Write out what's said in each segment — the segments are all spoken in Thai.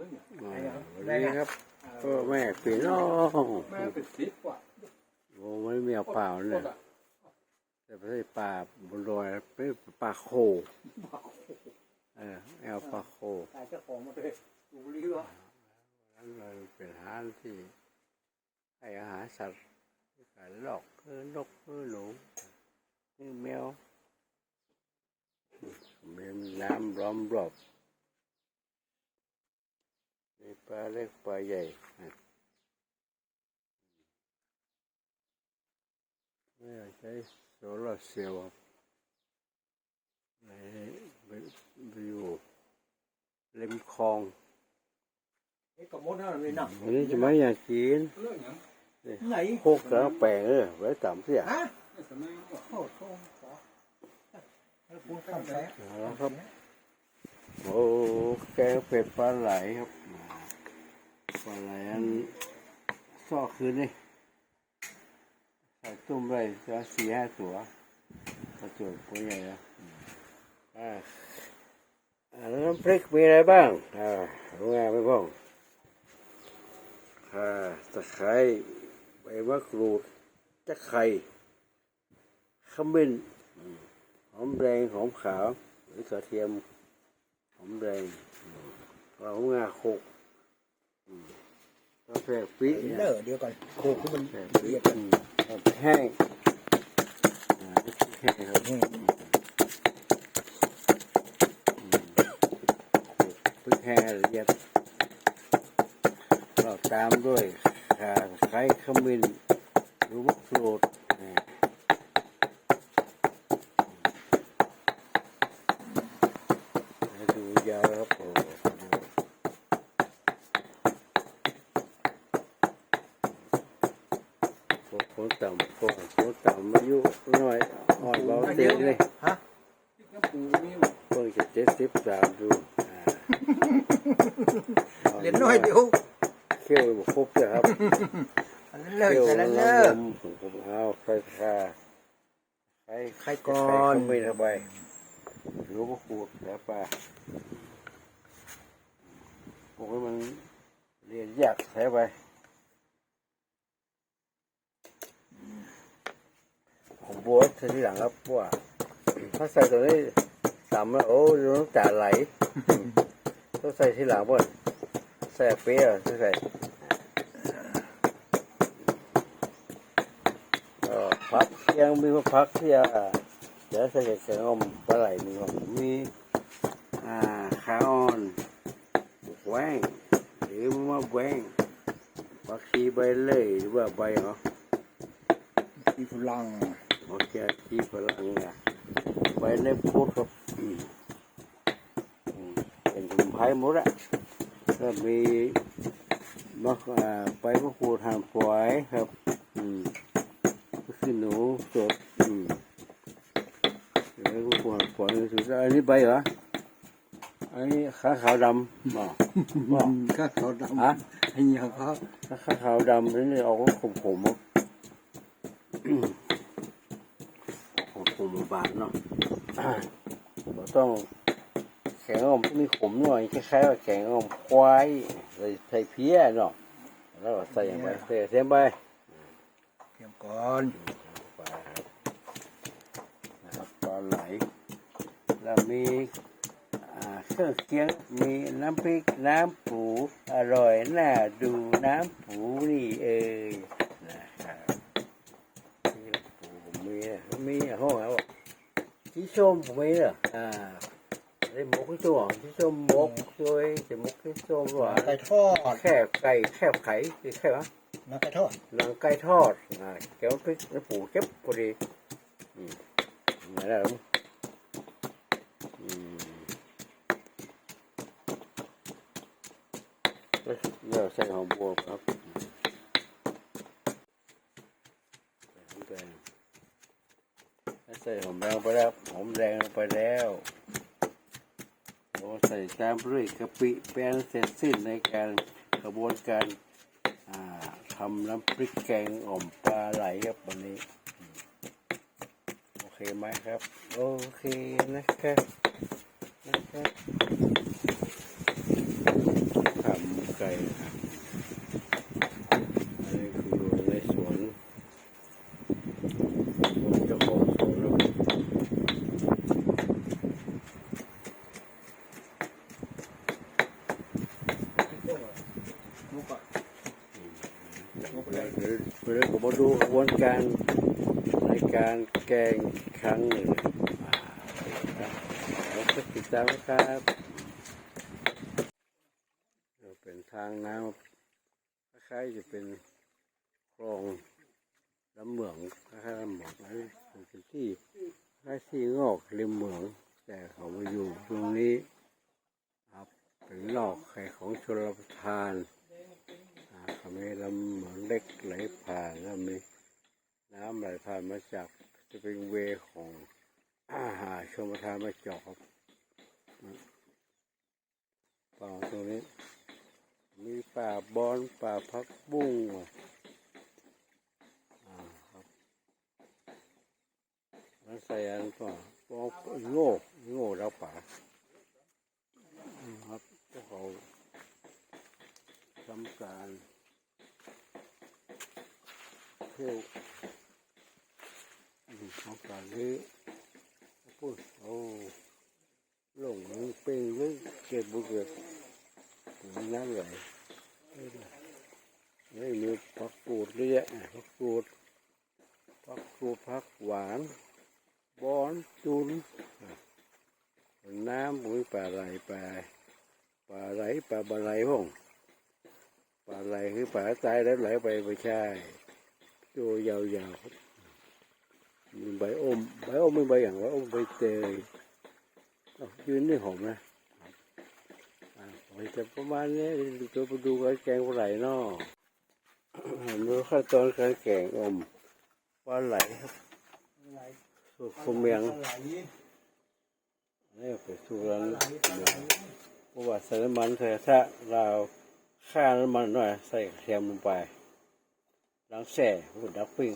รื่องเนี่ยอ่าวันนี้ครับพ่อแม่พี่น้องแม่เป็นสิบกว่าโอ้ไม่มีเอาเปล่าเนี่ยแต่ไม่ใช่ปลาบนดอยเป็นปลาโคเออไม่เอาปลาโคตายเจ้าของมาเลยดูรีวะนั้นเลยเป็นอาหารที่ให้อาหารสัตว์การลอกคือนกคือหนูคือแมวมีน้ำล้อมรอบ มีปลาเล็กปลาใหญ่ไม่อยากใช้โซลาร์เซลล์ครับในไปไปอยู่ริมคลองไอ้กระมดนั่นเลยหนักวันนี้จะไม่อยากกินเรื่องอย่างไหนโคกแล้วแปลงเออไว้ต่ำเสียฮะไม่สมัยก่อนโอ้โหแล้วคุณข้ามแสงเอาละครับโอ้แกงเผ็ดปลาไหลครับ ปลาไหลอันซอกคืนนี่ใส่ตุ้มไปจะสี่ห้าตัวกระจุกตัวใหญ่นะอ่าอ่าแล้วน้ำพริกมีอะไรบ้างอ่ารู้งานไหมพ่องอ่าตะไคร้ใบมะกรูดตะไคร้ขมิ้นหอมแดงหอมขาวหรือกระเทียมหอมแดงเรางาโคก กาแฟปีเนอเดียวกันโคกที่มันแฟละปีเอียดอืมเอาไปแห้งอ่าแห้งครับอืมพริกแห้งละเอียดเราตามด้วยข่าไคร้ขมิ้นหรือมะกรูดอ่าให้ดูยาวครับโอ้โห พวก คนต่ำพวกคนต่ำอายุน้อยอ่อนเบาเตียงเลยฮะที่กระปูนี่เพิ่งจะเจ็ดสิบสามดูอ่าเหรียญน้อยเดียวเขี้ยวบครบเลยครับอันนั้นเลยเขี้ยวแต่แล้ละวเลินกมผมเอาใครคาใครใครก่อนไม่ทำไมรู้ก็ขูดแล้วป่ะพวกนี้มันเรียนยากใช่ไปผม บวชทีหลังครับว่าถ้าใส่ตัวนี้สามแล้วโอ้ยน้ำตาไหลต้องใส่ทีหลังบ่นใส่เปรี้ยวใส่ใส่พักยังมีว่าพักที่อ่าเดี๋ยวใส่แกงอมปลาไหลมีว่ามีอ่าข้าวอ่อนแหวงหรือมะแหวงผักชีใบเล่ยหรือว่าใบเหรอที่ฝรั่ง โอเคที่พลังงานไปในพูดกับอืมอืมเป็นสมุนไพรหมดอะก็มีมะอ่าใบมะกรูดหั่นฝอยครับ อืมก็คือหนูสดอืมแล้วก็กรูดหั่นฝอยสุดอันนี้ใบเหรออันนี้ขาขาวดำบอกบอกก็เขาดฮะำให้เหี่ยวเขาถ้าขาขาวดำนี่ออกขมขมๆอะอืมข มขมๆบานเนาะเราต้องแข็งอมต้องมีขมหน่อยคล้ายๆว่าแข็งอมควายใส่ใส่เพี้ยเนาะแล้วก็ใส่อย่างไปใส่เทียมไปเทียมก่อนปลาครับนะครับปลาไหลแล้วมีอ่าเครื่องเคียงมีน้ำพริกน้ำปูอร่อยน่าดูน้ำปูนี่เอ้ย มีนะผมมีอะห้องเอาที่ส้มผมมีเนอะอ่าได้หมกที่ส้มที่ส้มหมกช่วยจะหมกที่ส้มหวานไก่ทอดแคบไก่แคบไข่คือแคบวะน้ำไก่ทอดหนังไก่ทอดอ่าแก้วพริกน้ำปูเจ็บพอดีอืมมาแล้วอืมเอ้ยเดี๋ยวใส่หอมบัวครับใส่หอมแดง ใส่หอมแดงไปแล้วหอมแดงไปแล้วโอ้ใส่ตามด้วยกะปิเป็นเสร็จสิ้นในการกระบวนการาทำน้ำพริกแกงอ่อมปลาไหลครับวันนี้ โอเคไหมครับ โอเคนะครับนะครับครับเดี๋ยว เดี๋ยวผมมาดูกระบวนการในการแกงครั้งหนึ่งอ่าแล้วก็ติดตามนะครับเราเป็นทางน้ำคล้ายๆจะเป็นคลองลำเหมืองคล้ายๆลำเหมืองนะเป็นที่คล้ายที่งอกริมเหมือง แต่เขามาอยู่ตรงนี้ครับเป็นนอกไข่ของชลประทาน มีลำเหมืองเล็กไหลผ่านแล้วมีน้ำไหลผ่านมาจากจะเป็นเวของอาหารชมประทานมาเจาะครับป่าตรงนี้ มีป่าบอนป่าพักบุ้งอ่าครับมันใส่อันป่าปองโง่โง่แล้วป่าอืมครับพวกเขาทำการ ที่ยวเอาการนี้พูดโอ้หลงเป็นเรื่องเก็บบุกเก็บถึงน้ำไหลนี่มีผักกูดเยอะแยะผักกูดผักกูดผักหวานบอนจุนน้ำมุ้ยปลาไหลปลาปลาไหลปลาบะไหลพ่องปลาไหลคือปลาตายแล้วไหลไปไม่ใช่ ตัวยาวๆมีใบอมใบอมเป็นใบอย่างว่าอมใบเตยยืนนี่หอมนะอ่าโอ้ยจะประมาณนี้ตัวไปดูกันแกงปลาไหลเนาะดูขั้นตอนการแกงอมปลาไหลครับสูตรคมเมียงไหลนี่เป็นสูตรร้านเพราะว่าใส่น้ำมันใส่ถ้าเราฆ่าน้ำมันหน่อยใส่กระเทียมลงไป ล้างแช่หูดับปิ้ง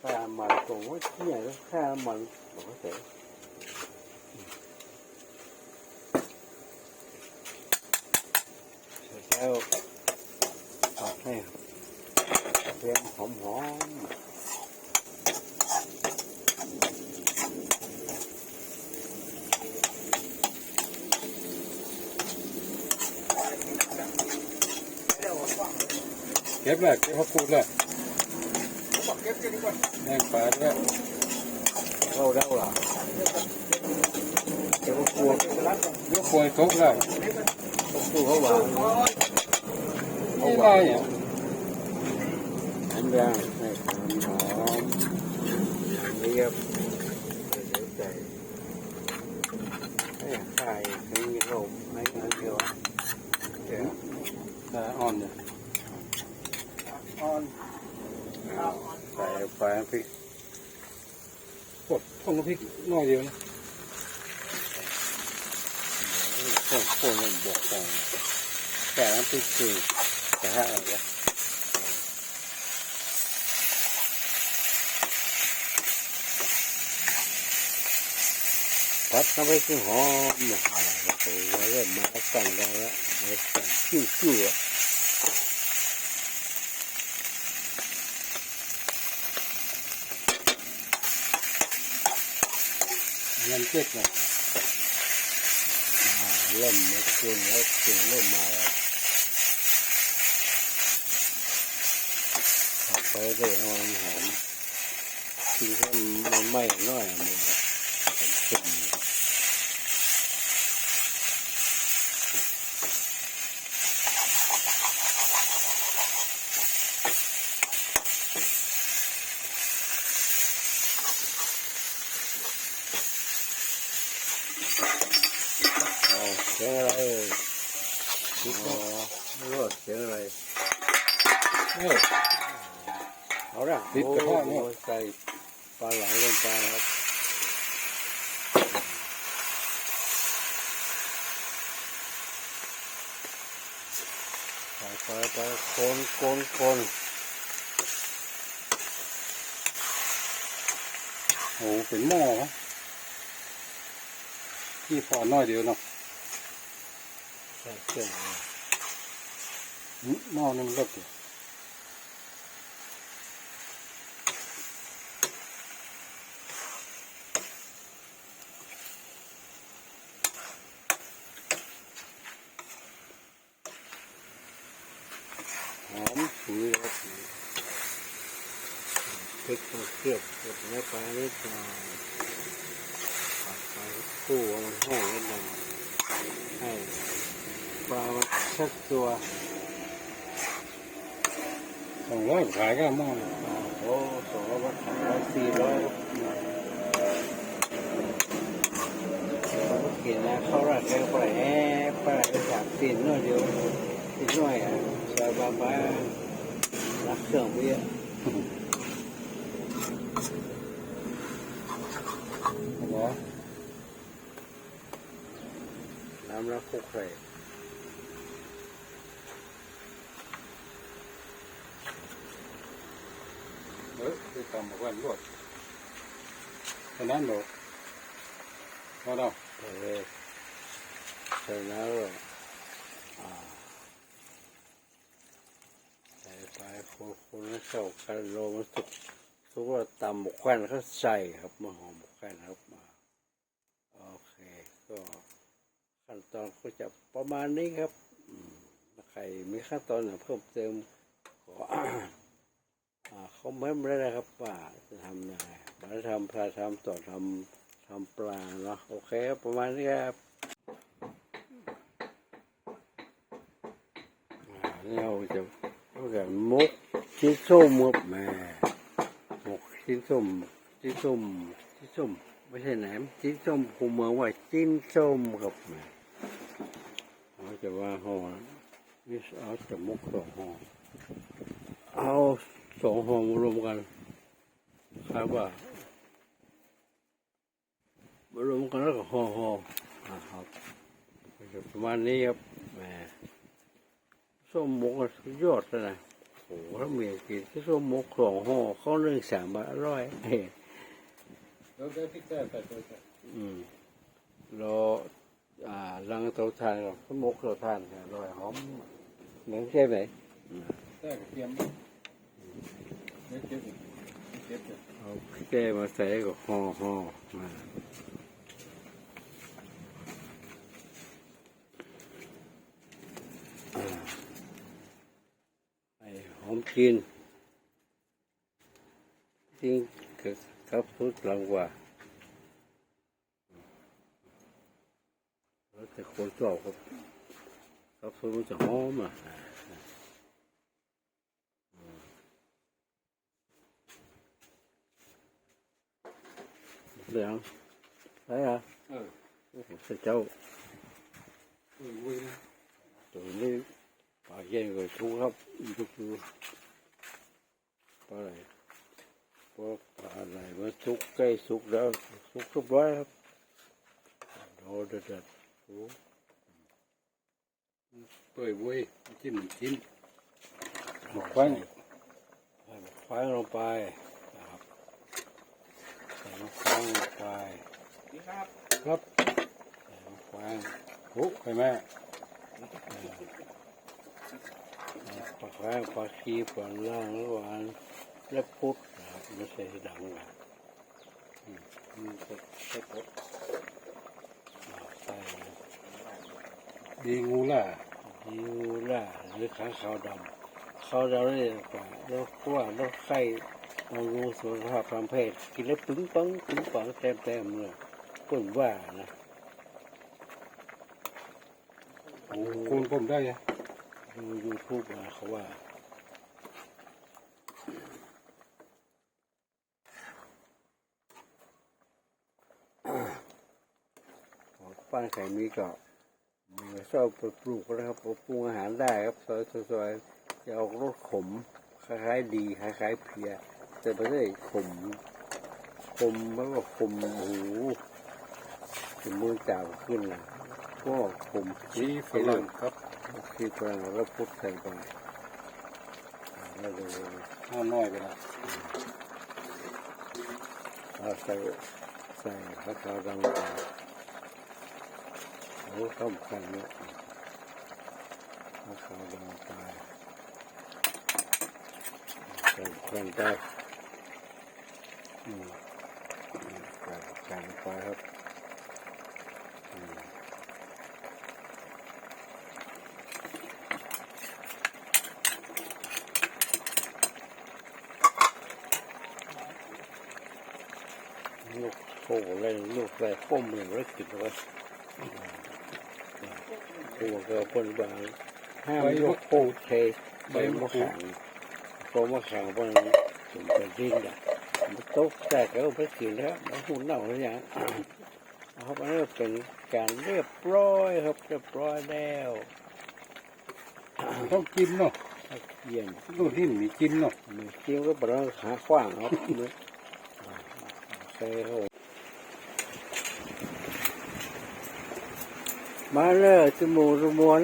ข้ามันตรงว่าที่ไหนก็ข้า มันบอกว่าเสร็จเสร็จแล้วตัดให้เตรียมหอมหอมเก็บเลยเก็บพักกูดเลยบอกเก็บกันดีกว่าแห้งปลาด้วยเข้าแล้วล่ะเก็บพักกูดยกป่วยทุกแล้วพักกูเขาหวานไม่ได้เนี่ยน้ำแดงให้ความหอมเรียบเดี๋ยวใจให้ไข่ให้ลมให้เงินเดียวเดี๋ยว แต่อ่อนเนี่ย อ่อน ใส่ไปพริก กดพ่ น้ำพริกน้อยเดียวนะข้นข้นมันบวกกันแต่น้ำพริกคือแต่ถ้าอะไรนะพัดน้ำพริกหอมอะไรก็ตัวเริ่มมาสั่งได้แล้วมาสั่งจิ้วจิ้วอะ เงินเก็บเนี่ยเริ่มมาเกินแล้วเสียงเริ่มมาแล้วผัดไปเรื่อยให้มันหอมทิ้งให้มันไหม้น้อยมันเป็นเอาเสียงอะไรเอ่ยอ๋อไม่รู้ว่าเสียงอะไร เออ เอาละ ติดกระทะเนี่ย โอ้ใส่ปลาไหลลงไปครับใส่ไปไป คนคนคน โอ้เป็นหม้อครับที่พอน้อยเดียวเนาะใส่เครื่องหม้อนึงเลิกเลยพ ริกมาเคลือบเก็บไปลานิดหน่อยผัดไปคู่ให้มันแห้งนิดหน่อยให้ปลามันชักตัวสองร้อยขายก็หม้อโอ้สองร้อยขายร้อยสี่ร้อยกินนะเขารักแกไปแอบไปสามสินน้อยเดียวสินน้อยอะสบายบ้ารักเครื่องเบี้ย หมอ น้ำรักคุกไข่เออคือทำบอกว่ารวดฉะนั้นหรอกพอเราเออใส่น้ำเลยอ่าใส่ไปคนคนแล้วเข้ากันโลมันสุกสุกว่าตำหมกแควนเขาใส่ครับมาหอมหมกแควนครับมาโอเค ก็ ขั้นตอนก็จะประมาณนี้ครับถ้าใครมีขั้นตอนไหนเพิ่มเติมขออ่าคอมเมนต์มาได้นะครับว่าจะทำยังไงมาทำปลาทำต่อทำทำปลาเนาะโอเคครับประมาณนี้ครับเราจะเอาแกมุกชิ้นส้มครับแม่หมกชิ้นส้มชิ้นส้มชิ้นส้มไม่ใช่แหนมชิ้นส้มผมเมืองว่าชิ้นส้มครับแม่ เราจะว่าห่อนี่เอาจะมุกสองห่อเอาสองห่อมารวมกันครับว่ามารวมกันแล้วก็ห่อห่ออ่าครับก็จะประมาณนี้ครับแหมส้มหมกอะสุดยอดเลยนะโอ้โหถ้าเมียกินที่ส้มหมกสองห่อเขาเรื่องสามบาทอร่อยเฮ้เราได้พริกแก้ใส่ตัวใส่อืมรอ อ่าลังเตาถ่านก่อนส้มหมกเตาถ่านค่ะอร่อยหอมเหมือนใช่ไหมแก้กระเทียมเด็ดเด็ดเด็ดเด็ดเอาแก้มาใส่ก็ห่อห่อมาอ่าให้หอมกินจริงกับกับพุทธหลังกว่า แล้วแต่คนชอบครับกับพุทธมันจะหอมอะเหลืองใช่เหรอเออโอ้โหเจ้าอุ้ยอุ้ยนะตัวนี้ปลาเย็นก็ทุกครับทุกทุกปลาอะไรพวกปลาอะไรมันสุกใกล้สุกแล้วสุกเรียบร้อยครับโอ้เด็ดเด็ด โอ้เปื่อยอุ้ยจิ้มจิ้มหมกไฟใส่หมกไฟลงไปนะครับใส่หมกไฟลงไปนี่ครับ ครับใส่หมกไฟโอ้ไปแม่ปลาแข้งปลาคีปลาล่างระหว่างและพุทธนะครับไม่ใช่ดังนะอืมใส่ใส่ปุ๊บอ่าใส่ ดีงูล่ะยูล่าหรือขาขาวดำขาวดำนี่กว่าแล้วก็ว่าแล้วไข่เอารูสุขภาพทางเพศกินแล้วปึ้งปังปึ้งปังเต็มเต็มๆเลยเปิ่นว่านะโอ้คูณผมได้ยังดูยูทูบมาเขาว่าป้านไข่มีก็มี ชอบไปปลูกนะครับปรุงอาหารได้ครับซอยซอยๆจะออกรสขมคล้ายๆดีคล้ายๆเพลีย แต่ไม่ได้ขมขมไม่ว่าขมโอ้โหขมมือจ่าวขึ้นนะก็ขมชีฝรั่งครับคือพลังเราพุทธใส่ไปแล้วดูห้าน้อยไปละเราใส่ใส่พระขาวดังไปโอ้ต้มขันเนี่ยพระขาวดังไปใส่แผ่นได้อืมใส่แผ่นไปครับอืมอะไรลูกอะไรข้อมืออะไรกิน อะไรตัวก็คนบางห้ามยกโคเทใบมะขามโคมะขามบนถึงเป็นดินอะมันตกแต่ก็ไปกินแล้วมันหุ่นเน่าหรือยังครับอันนี้เป็นการเรียบร้อยครับเรียบร้อยแล้วต้องกินเนาะเยี่ยมลูกนี่มีกินเนาะมือกิ้วก็ปลาขาขว้างครับมือใส่เข้ มาเลยจมูกจมวน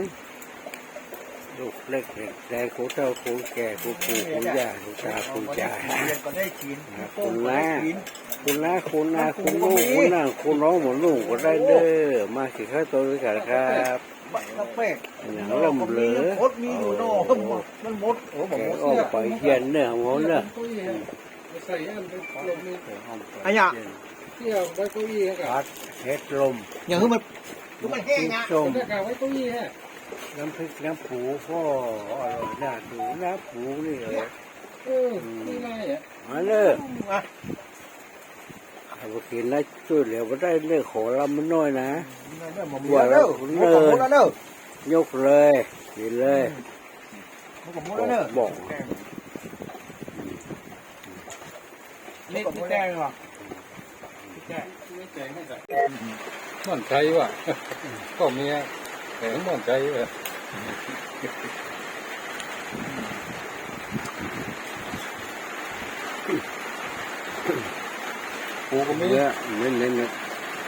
ลูกเล็กเล็กแต่กูเท่ากูแก่กูปู่กูย่ากูตากูยายเรียนก็ได้กินคุณน้าคุณน้าคุณน้าคุณลูกคุณน้าคุณน้องหมดลูกก็ได้เด้อมาสิข้าวตัวด้วยกันครับบักกระเป็ดอย่างลำเหลือมดมีอยู่เนอะมันมดโอ้บแกอกมดออกไปเย็นเนื้อหมดเนื้อเก้าอี้ใส่อันเป็นลมนี่อันยะเที่ยวไว้เก้าอี้ฮะกับพัดเฮ็ดลมอย่างคือมัน คือมันแห้งอะส้มได้กาวไว้เก้าอี้ฮะน้ำพริกน้ำปูพ่ออร่อยน่าดูน้ำปูนี่เลยเออไม่ได้อะมาเลยอะเอาไปกินแล้วช่วยเหลือมาได้เลยขอลำมันน้อยนะเด้อหมดแล้วเด้อหมดแล้วเด้อยกเลยกินเลยหมดแล้วเด้อบอกนี่พี่แจ้งเหรอไม่แจงไม่ใส่ม่ อนใจว่ะก็เมียแต่ม่อนใจเออปูก็มีเนื้อเน้นเน้นเน้น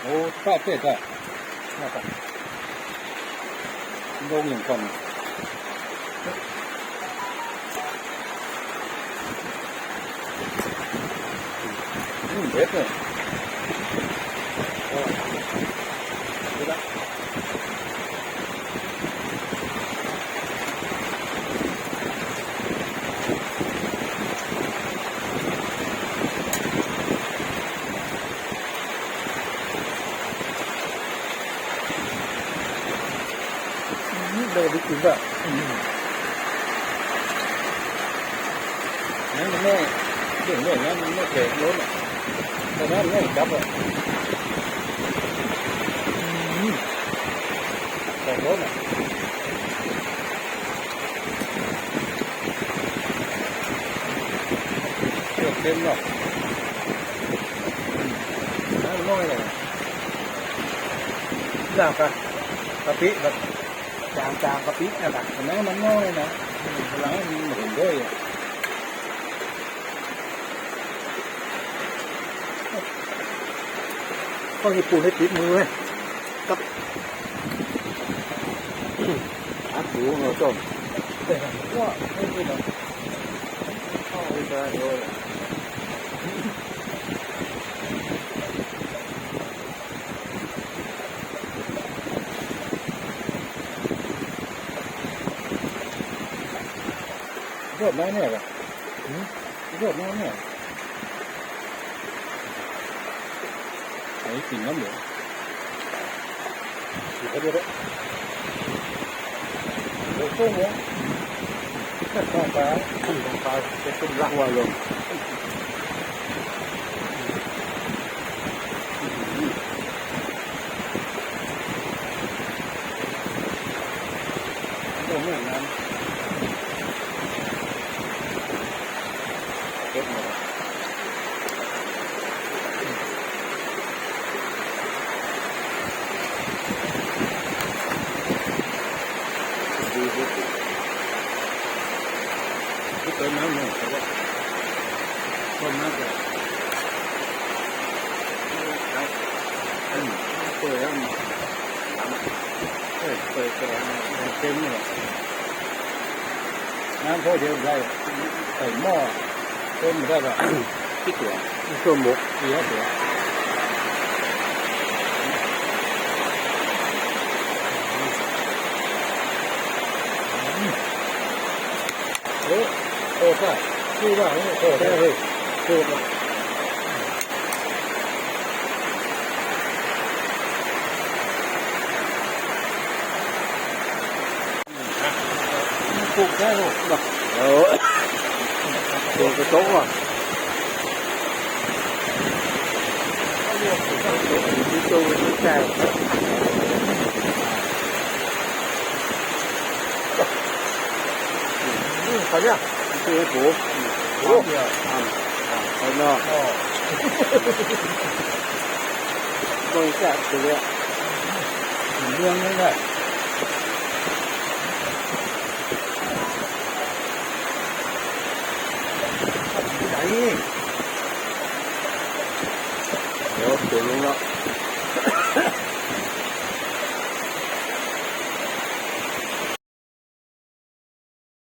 โอ้ป้าเป็ดอะน่าตัดลงอย่างก่อนอืมเด็ดเลยโอ้เด็ดละ เดินไปกินแบบนั่นมันไม่เรื่องเนี่ยนั้นมันไม่ เก่งล้นอะแต่นั้นไม่จับอะเก่งล้นะเกี่ยวเต็มหรอกน้ำน้อยเลยจางกันกะปิแบบจางจางกอะไรแต่น้มันน้อยนะเวลามันเหม็นด้วยก็ญี่ปุ่นให้ติดมือเว้ยขาปูเราต้มว่าไม่เป็นไรเข้าไปได้เลย ดน้ำเนี่ยเหรอรอดน้ำเนี่ยไอ้กินน้ำเหลืองกินเขาด้วยโอ้โหเนี่ยข้าวปลาต้องปลาเป็นรักว่าลย ตรงนี้น้ำเก็บมา ดีที่สุด ที่เติมน้ำเนี่ยแต่ว่าต้มน้ำเลยอืมเปิดแล้วมัน เปิดเปิดแกงเต็มเลยน้ำพอเดียวได้ใส่หม้อต้มได้ แบบที่ตัวส้มหมกเสียตัวโอ้โอ้ก็ชื่อว่าโอ้โอ้ได้